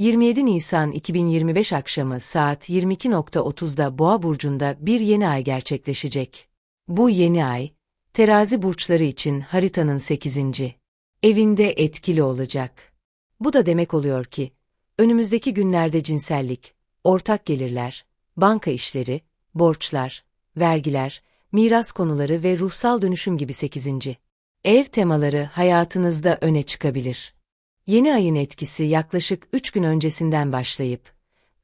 27 Nisan 2025 akşamı saat 22.30'da Boğa burcunda bir yeni ay gerçekleşecek. Bu yeni ay, terazi burçları için haritanın 8. evinde etkili olacak. Bu da demek oluyor ki, önümüzdeki günlerde cinsellik, ortak gelirler, banka işleri, borçlar, vergiler, miras konuları ve ruhsal dönüşüm gibi 8. ev temaları hayatınızda öne çıkabilir. Yeni ayın etkisi yaklaşık 3 gün öncesinden başlayıp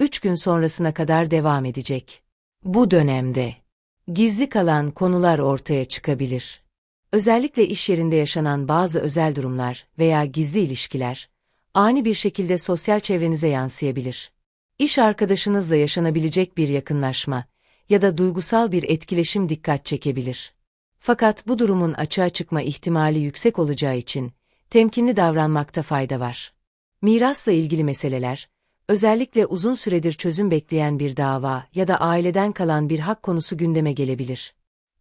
3 gün sonrasına kadar devam edecek. Bu dönemde gizli kalan konular ortaya çıkabilir. Özellikle iş yerinde yaşanan bazı özel durumlar veya gizli ilişkiler ani bir şekilde sosyal çevrenize yansıyabilir. İş arkadaşınızla yaşanabilecek bir yakınlaşma ya da duygusal bir etkileşim dikkat çekebilir. Fakat bu durumun açığa çıkma ihtimali yüksek olacağı için temkinli davranmakta fayda var. Mirasla ilgili meseleler, özellikle uzun süredir çözüm bekleyen bir dava ya da aileden kalan bir hak konusu gündeme gelebilir.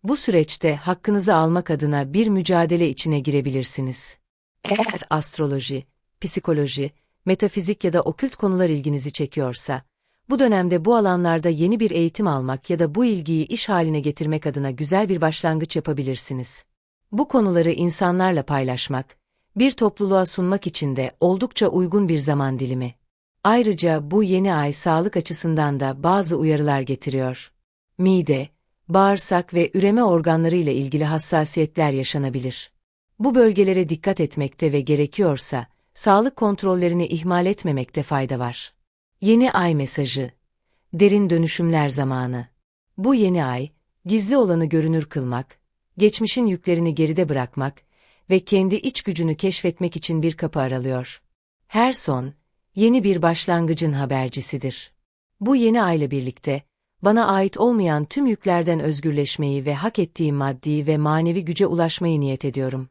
Bu süreçte hakkınızı almak adına bir mücadele içine girebilirsiniz. Eğer astroloji, psikoloji, metafizik ya da okült konular ilginizi çekiyorsa, bu dönemde bu alanlarda yeni bir eğitim almak ya da bu ilgiyi iş haline getirmek adına güzel bir başlangıç yapabilirsiniz. Bu konuları insanlarla paylaşmak, bir topluluğa sunmak için de oldukça uygun bir zaman dilimi. Ayrıca bu yeni ay sağlık açısından da bazı uyarılar getiriyor. Mide, bağırsak ve üreme organları ile ilgili hassasiyetler yaşanabilir. Bu bölgelere dikkat etmekte ve gerekiyorsa, sağlık kontrollerini ihmal etmemekte fayda var. Yeni ay mesajı. Derin dönüşümler zamanı. Bu yeni ay, gizli olanı görünür kılmak, geçmişin yüklerini geride bırakmak ve kendi iç gücünü keşfetmek için bir kapı aralıyor. Her son, yeni bir başlangıcın habercisidir. Bu yeni ayla birlikte, bana ait olmayan tüm yüklerden özgürleşmeyi ve hak ettiğim maddi ve manevi güce ulaşmayı niyet ediyorum.